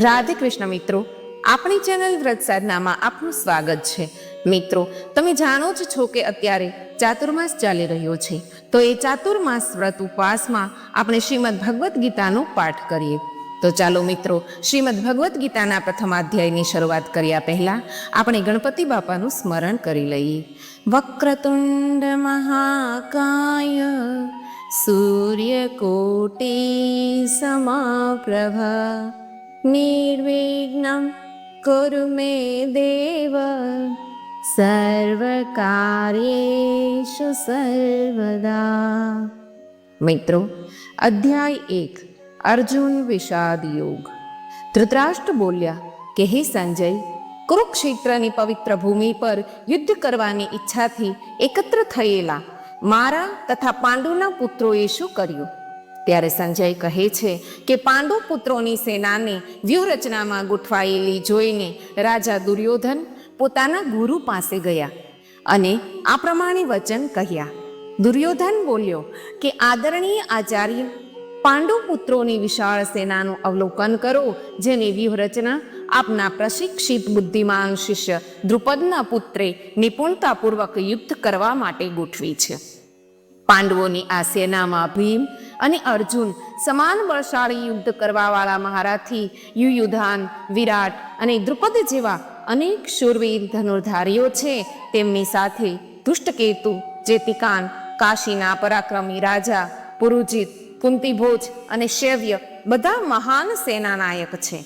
રાધે કૃષ્ણ મિત્રો, આપણી ચેનલ વ્રત સાધનામાં આપનું સ્વાગત છે. મિત્રો, તમે જાણો જ છો કે અત્યારે ચાતુર્માસ ચાલી રહ્યો છે. તો એ ચાતુર્માસ વ્રત ઉપવાસમાં આપણે શ્રીમદ ભગવદ્ ગીતાનો પાઠ કરીએ. તો ચાલો મિત્રો, શ્રીમદ ભગવદ્ ગીતાના પ્રથમ અધ્યાયની શરૂઆત કર્યા પહેલા. આપણે ગણપતિ બાપાનું સ્મરણ કરી લઈએ. વક્રતુંડ મહાકાય, સૂર્યકોટી સમાપ્રભા. નિર્વિઘ્नं કુરુ મે દેવ સર્વકાર્યેષુ સર્વદા મિત્રો અધ્યાય એક અર્જુન વિષાદ યોગ ધૃતરાષ્ટ્ર બોલ્યા કે હે સંજય કુરુક્ષેત્રની પવિત્ર ભૂમિ પર યુદ્ધ કરવાની ઈચ્છાથી એકત્ર થયેલા, મારા તથા પાંડુના પુત્રોએ શું કર્યું? ત્યારે સંજય કહે છે કે પાંડુ પુત્રોની સેનાને વ્યૂહરચનામાં ગોઠવાયેલી જોઈને રાજા દુર્યોધન પોતાના ગુરુ પાસે ગયા અને આ પ્રમાણે વચન કહ્યા. દુર્યોધન બોલ્યો કે, આદરણીય આચાર્ય, પાંડુ પુત્રોની વિશાળ સેનાનું અવલોકન કરો, જેની વ્યૂહરચના આપના પ્રશિક્ષિત બુદ્ધિમાન શિષ્ય દ્રુપદના પુત્રે નિપુણતાપૂર્વક યુદ્ધ કરવા માટે ગોઠવી છે. પાંડવોની આ સેનામાં ભીમ અને અર્જુન સમાન બળશાળી યુદ્ધ કરવાવાળા મહારાથી યુયુધાન, વિરાટ અને દ્રુપદ જેવા અનેક શૂરવીર ધનુર્ધારીઓ છે. તેમની સાથે દુષ્ટકેતુ, જેતિકાન, કાશીના પરાક્રમી રાજા, પુરુજિત, કુંતીભોજ અને શૈવ્ય બધા મહાન સેનાનાયક છે.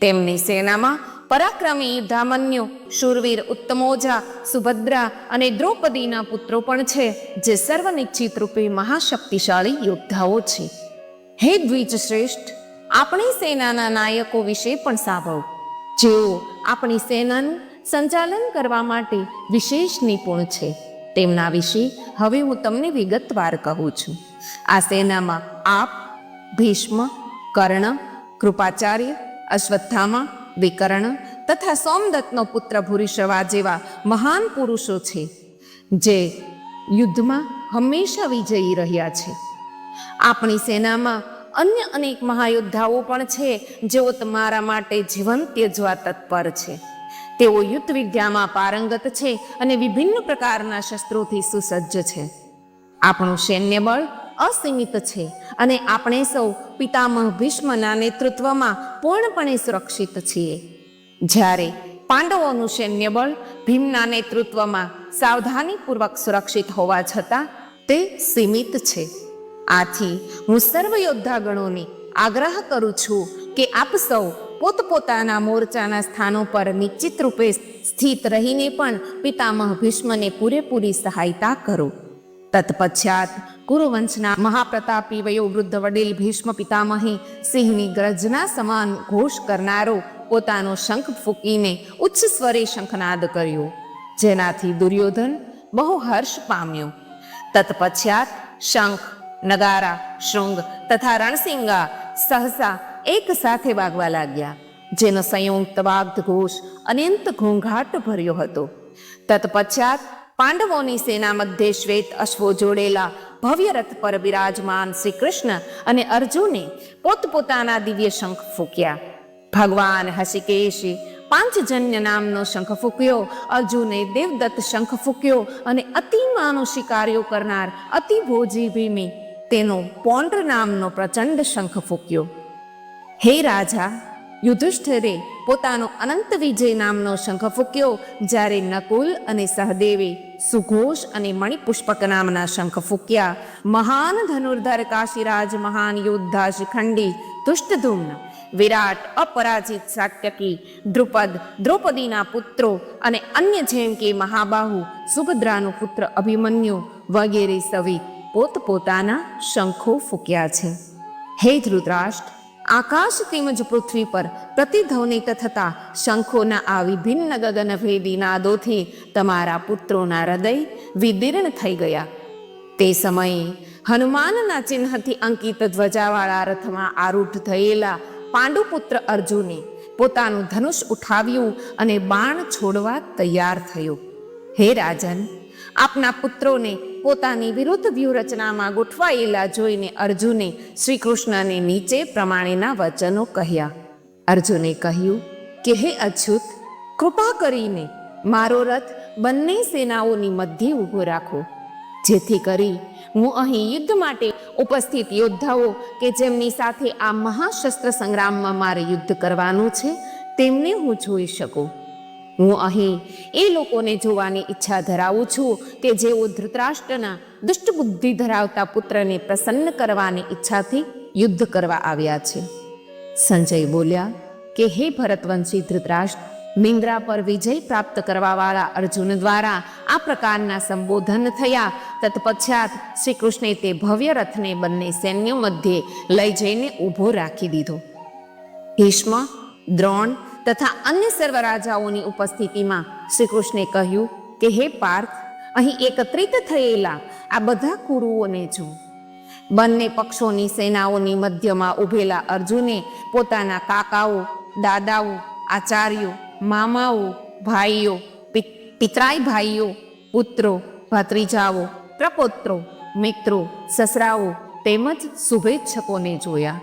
તેમની સેનામાં પરાક્રમી યુદ્ધામન્યુ શૂરવીર, ઉત્તમોજા, સુભદ્રા અને દ્રૌપદીના પુત્રો પણ છે, જે સર્વનિશ્ચિત રૂપે મહાશક્તિશાળી યોદ્ધાઓ છે. હે દ્વિજ શ્રેષ્ઠ, આપણી સેનાના નાયકો વિશે પણ સાંભળો. જેઓ આપણી સેનાનું સંચાલન કરવા માટે વિશેષ નિપુણ છે, તેમના વિશે હવે હું તમને વિગતવાર કહું છું. આ સેનામાં આપ, ભીષ્મ, કર્ણ, કૃપાચાર્ય, અશ્વત્થામા વિકર્ણ તથા સોમદત્તનો પુત્ર ભૂરિશ્રવા જેવા મહાન પુરુષો છે, જે યુદ્ધમાં હંમેશા વિજયી રહ્યા છે. આપણી સેનામાં અન્ય અનેક મહાયોદ્ધાઓ પણ છે, જેઓ તમારા માટે જીવન ત્યજવા તત્પર છે. તેઓ યુદ્ધ વિદ્યામાં પારંગત છે અને વિભિન્ન પ્રકારના શસ્ત્રોથી સુસજ્જ છે. આપણું સૈન્ય બળ અસીમિત છે અને આપણે સૌ પિતામહ ભીષ્મના નેતૃત્વમાં પૂર્ણપણે સુરક્ષિત છીએ. જ્યારે પાંડવોનું સૈન્ય બળ ભીમના નેતૃત્વમાં સાવધાનીપૂર્વક સુરક્ષિત હોવા છતાં તે સીમિત છે. આથી હું સર્વ યોદ્ધાગણોને આગ્રહ કરું છું કે આપ સૌ પોતપોતાના મોરચાના સ્થાનો પર નિશ્ચિત રૂપે સ્થિત રહીને પણ પિતામહ ભીષ્મને પૂરેપૂરી સહાયતા કરો. તત્પશ્ચાત કુરુવંશના મહાપ્રતાપી વયોવૃદ્ધ વડીલ ભીષ્મ પિતામહે સિંહની ગરજના સમાન ઘોષ કરનારો પોતાનો શંખ ફૂંકીને ઉચ્ચ સ્વરે શંખનાદ કર્યો. જેનાથી દુર્યોધન બહુ હર્ષ પામ્યો. તત્પશ્ચાત શંખ, નગારા, શૃંગ તથા રણસિંગા સહસા એક સાથે વાગવા લાગ્યા. જેનો સંયુક્ત વાગ્ધ ઘોષ અનંત ઘોંઘાટ ભર્યો હતો. તત્પશ્ચાત પાંડવોની સેના મધ્યે શ્વેત અશ્વો જોડેલા ભવ્ય રથ પર બિરાજમાન શ્રી કૃષ્ણ અને અર્જુને પોતપોતાના દિવ્ય શંખ ફૂક્યા. ભગવાન હસિકેશી પાંચજન્ય નામનો શંખ ફૂક્યો, અર્જુને દેવદત્ત શંખ ફૂક્યો અને અતિમાનુષી કાર્યો કરનાર અતિભોજી ભીમે તેનો પોન્ડ નામનો પ્રચંડ શંખ ફૂક્યો. હે રાજા, યુધિષ્ઠિરે પોતાનો અનંત વિજય નામનો શંખ ફૂક્યો, જ્યારે નકુલ અને સહદેવે સુઘોષ અને મણિપુષ્પક નામના શંખ ફૂક્યા. મહાન ધનુર્ધર કાશીરાજ, મહાન યોદ્ધા શિખંડી તુષ્ટધૂમ્ન, વિરાટ અપરાજિત સાત્યકી, દ્રુપદ, દ્રૌપદીના પુત્રો અને અન્ય જેમ કે મહાબાહુ, સુભદ્રાનો પુત્ર અભિમન્યુ વગેરે સવિ પોતપોતાના શંખો ફૂક્યા છે. હે ધૃતરાષ્ટ્ર આકાશ તેમજ પૃથ્વી પર પ્રતિધ્વનિત થતા શંખોના આ વિભિન્ન ગગનભેદી નાદોથી તમારા પુત્રોના હૃદય વિદીર્ણ થઈ ગયા. તે સમયે હનુમાનના ચિહ્નથી અંકિત ધ્વજાવાળા રથમાં આરૂઢ થયેલા પાંડુપુત્ર અર્જુને પોતાનું ધનુષ ઉઠાવ્યું અને બાણ છોડવા તૈયાર થયો. હે રાજન, આપના પુત્રોને પોતાની વિરુદ્ધ વ્યૂહરચનામાં ગોઠવાયેલા જોઈને અર્જુને શ્રી કૃષ્ણને નીચે પ્રમાણેના વચનો કહ્યા. અર્જુને કહ્યું, કે હે અછૂત કૃપા કરીને મારો રથ બંને સેનાઓની મધ્યે ઊભો રાખો. જેથી કરી હું અહીં યુદ્ધ માટે ઉપસ્થિત યોદ્ધાઓ કે જેમની સાથે આ મહાશસ્ત્ર સંગ્રામમાં મારે યુદ્ધ કરવાનું છે, તેમને હું જોઈ શકું. હું અહીં એ લોકોને જોવાની ઈચ્છા ધરાવું છું કે જેઓ ધૃતરાષ્ટ્રના દુષ્ટ બુદ્ધિ ધરાવતા પુત્રને પ્રસન્ન કરવાની ઈચ્છાથી યુદ્ધ કરવા આવ્યા છે. સંજય બોલ્યા કે, હે ભરતવંશી ધૃતરાષ્ટ્ર, નિંદ્રા પર વિજય પ્રાપ્ત કરવાવાળા અર્જુન દ્વારા આ પ્રકારના સંબોધન થયા. તત્પશ્ચાત શ્રી કૃષ્ણે તે ભવ્ય રથને બંને સૈન્ય મધ્યે લઈ જઈને ઊભો રાખી દીધો. ભીષ્મ, દ્રોણ તથા અન્ય સર્વ રાજાઓની ઉપસ્થિતિમાં શ્રી કૃષ્ણે કહ્યું કે, હે પાર્થ, અહીં એકત્રિત થયેલા આ બધા કુરુઓને જો. બંને પક્ષોની સેનાઓની મધ્યમાં ઊભેલા અર્જુને પોતાના કાકાઓ, દાદાઓ, આચાર્યો, મામાઓ, ભાઈઓ પિતરાય ભાઈઓ, પુત્રો, ભત્રીજાઓ, પ્રપોત્રો, મિત્રો, સસરાઓ તેમજ શુભેચ્છકોને જોયા.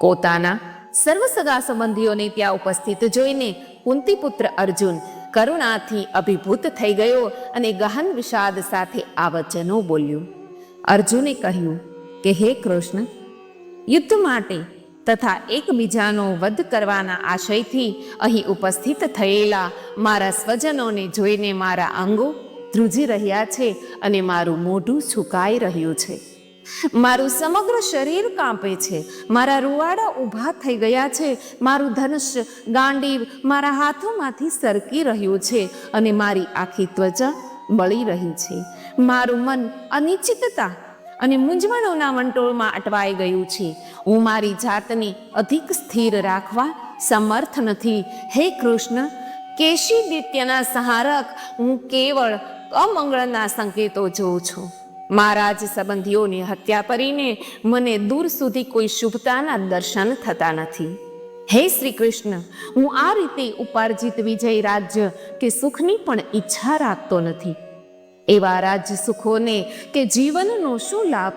પોતાના સર્વ સગા સંબંધીઓને ત્યાં ઉપસ્થિત જોઈને કુંતીપુત્ર અર્જુન કરુણાથી અભિભૂત થઈ ગયો અને ગહન વિષાદ સાથે આ વચનો બોલ્યું. અર્જુને કહ્યું, કે હે કૃષ્ણ, યુદ્ધ માટે તથા એકબીજાનો વધ કરવાના આશયથી અહીં ઉપસ્થિત થયેલા મારા સ્વજનોને જોઈને મારા અંગો ધ્રુજી રહ્યા છે અને મારું મોઢું છુકાઈ રહ્યું છે. મારું સમગ્ર શરીર કાંપે છે. મારા રૂવાડા ઊભા થઈ ગયા છે. મારું ધનુષ ગાંડીવ મારા હાથોમાંથી સરકી રહ્યું છે અને મારી આખી ત્વચા બળી રહી છે. મારું મન અનિશ્ચિતતા અને મૂંઝવણોના વંટોળમાં અટવાઈ ગયું છે. હું મારી જાતને અધિક સ્થિર રાખવા સમર્થ નથી. હે કૃષ્ણ, કેશી દિત્યના સહારક હું કેવળ અમંગળના સંકેતો જોઉં છું. મારા જ સંબંધીઓની હત્યા કરીને મને દૂર સુધી કોઈ શુભતાના દર્શન થતા નથી. હે શ્રી કૃષ્ણ, હું આ રીતે ઉપાર્જિત વિજય રાજ્ય કે સુખની પણ ઈચ્છા રાખતો નથી. એવા રાજ્ય સુખોને કે જીવનનો શું લાભ?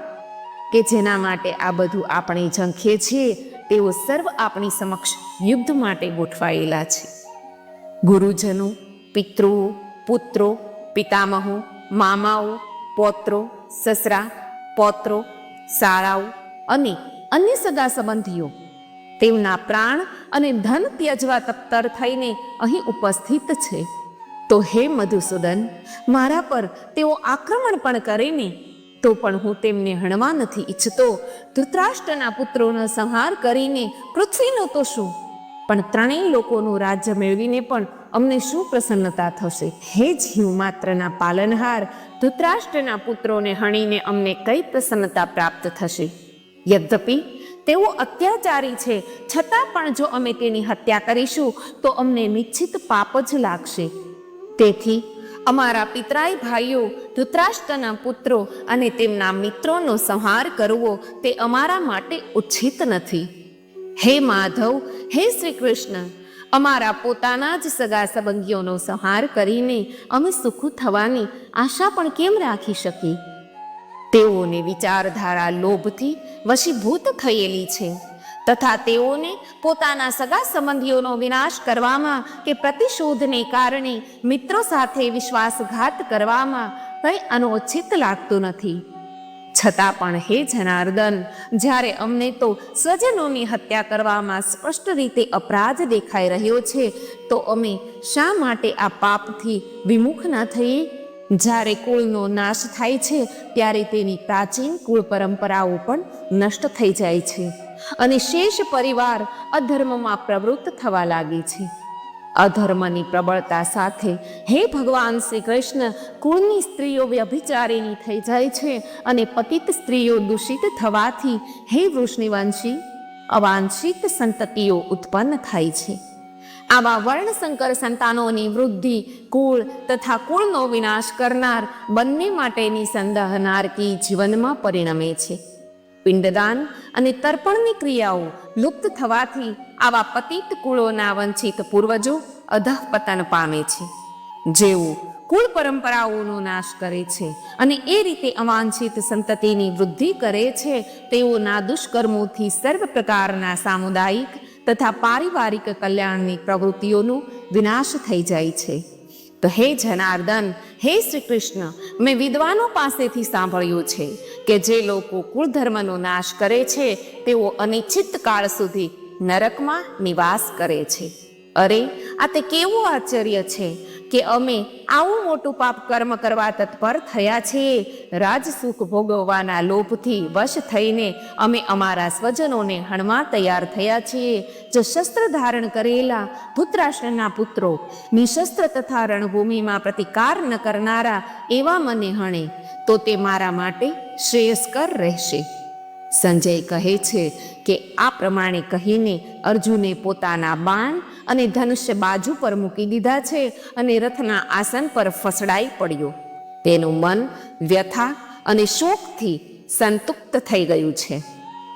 કે જેના માટે આ બધું આપણે ઝંખીએ છીએ, તેઓ સર્વ આપણી સમક્ષ યુદ્ધ માટે ગોઠવાયેલા છે. ગુરુજનો પિતૃ પુત્રો, પિતામહો, મામાઓ, પૌત્રો સસરા, પૌત્રો, શાળાઓ અને અન્ય સગા સંબંધીઓ તેમના પ્રાણ અને ધન ત્યજવા તત્તર થઈને અહીં ઉપસ્થિત છે. તો હે મધુસૂદન, મારા પર તેઓ આક્રમણ પણ કરે ને, તો પણ હું તેમને હણવા નથી ઈચ્છતો. ધૃતરાષ્ટ્રના પુત્રોનો સંહાર કરીને પૃથ્વીનો તો શું? પણ ત્રણેય લોકોનું રાજ્ય મેળવીને પણ અમને શું પ્રસન્નતા થશે? હે જીવ માત્રના પાલનહાર, ધૃતરાષ્ટ્રના પુત્રોને હણીને અમને કઈ પ્રસન્નતા પ્રાપ્ત થશે? યદ્યપિ તેઓ અત્યાચારી છે, છતાં પણ જો અમે તેની હત્યા કરીશું, તો અમને નિશ્ચિત પાપ જ લાગશે. તેથી અમારા પિતરાઈ ભાઈઓ, ધૃતરાષ્ટ્રના પુત્રો અને તેમના મિત્રોનો સંહાર કરવો તે અમારા માટે ઉચિત નથી. હે માધવ, હે શ્રી કૃષ્ણ અમારા પોતાના જ સગા સંબંધીઓનો સંહાર કરીને અમે સુખું થવાની આશા પણ કેમ રાખી શકીએ? તેઓને વિચારધારા લોભથી વશીભૂત થયેલી છે તથા તેઓને પોતાના સગા સંબંધીઓનો વિનાશ કરવામાં કે પ્રતિશોધને કારણે મિત્રો સાથે વિશ્વાસઘાત કરવામાં કંઈ અનોચિત લાગતું નથી. છતાં પણ હે જનાર્દન, જ્યારે અમને તો સ્વજનોની હત્યા કરવામાં સ્પષ્ટ રીતે અપરાધ દેખાઈ રહ્યો છે, તો અમે શા માટે આ પાપથી વિમુખ ન થઈએ? જ્યારે કુળનો નાશ થાય છે, ત્યારે તેની પ્રાચીન કુળ પરંપરાઓ પણ નષ્ટ થઈ જાય છે અને શેષ પરિવાર અધર્મમાં પ્રવૃત્ત થવા લાગે છે. અધર્મની પ્રબળતા સાથે. હે ભગવાન શ્રી કૃષ્ણ કુળની સ્ત્રીઓ વ્યભિચારીની થઈ જાય છે અને પતિત સ્ત્રીઓ દૂષિત થવાથી. હે વૃષ્ણિવંશી, અવાંછિત સંતતિઓ ઉત્પન્ન થાય છે. આવા વર્ણશંકર સંતાનોની વૃદ્ધિ, કુળ તથા કુળનો વિનાશ કરનાર બંને માટેની સંદહનારકી જીવનમાં પરિણમે છે. પિંડદાન અને તર્પણની ક્રિયાઓ લુપ્ત થવાથી આવા પતિત કુળોના વંચિત પૂર્વજો અધઃપતન પામે છે. જેઓ કુળ પરંપરાઓનો નાશ કરે છે અને એ રીતે અવાંછિત સંતતિની વૃદ્ધિ કરે છે, તેઓના દુષ્કર્મોથી સર્વ પ્રકારના સામુદાયિક તથા પારિવારિક કલ્યાણની પ્રવૃત્તિઓનું વિનાશ થઈ જાય છે. તો હે જનાર્દન, હે શ્રી કૃષ્ણ મેં વિદ્વાનો પાસેથી સાંભળ્યું છે કે જે લોકો કુળધર્મનો નાશ કરે છે, તેઓ અનિશ્ચિત કાળ સુધી નરકમાં નિવાસ કરે છે. અરે, આ તે કેવું આશ્ચર્ય છે? કે અમે આવું મોટું પાપ કર્મ કરવા તત્પર થયા છીએ. રાજસુખ ભોગવવાના લોભથી વશ થઈને અમે અમારા સ્વજનોને હણવા તૈયાર થયા છીએ. જો શસ્ત્ર ધારણ કરેલા ભૂતરાષ્ટ્રના પુત્રો નિશસ્ત્ર તથા રણભૂમિમાં પ્રતિકાર ન કરનારા એવા મને હણે, તો તે મારા માટે શ્રેયસ્કર રહેશે. સંજય કહે છે કે આ પ્રમાણે કહીને અર્જુને પોતાના બાણ અને ધનુષ્ય બાજુ પર મૂકી દીધા છે અને રથના આસન પર ફસડાઈ પડ્યો. તેનું મન વ્યથા અને શોકથી સંતુપ્ત થઈ ગયું છે.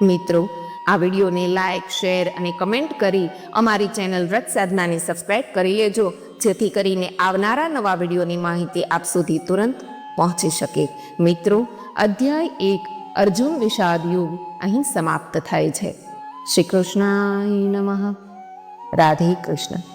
મિત્રો, આ વિડીયોને લાઇક શેર અને કમેન્ટ કરી અમારી ચેનલ વ્રત સાધનાને સબસ્ક્રાઈબ કરી લેજો, જેથી કરીને આવનારા નવા વિડીયોની માહિતી આપ સુધી તુરંત પહોંચી શકે. મિત્રો, અધ્યાય એક અર્જુન વિષાદ યુગ અહીં સમાપ્ત થાય છે. શ્રી કૃષ્ણાય નમઃ. રાધે કૃષ્ણ.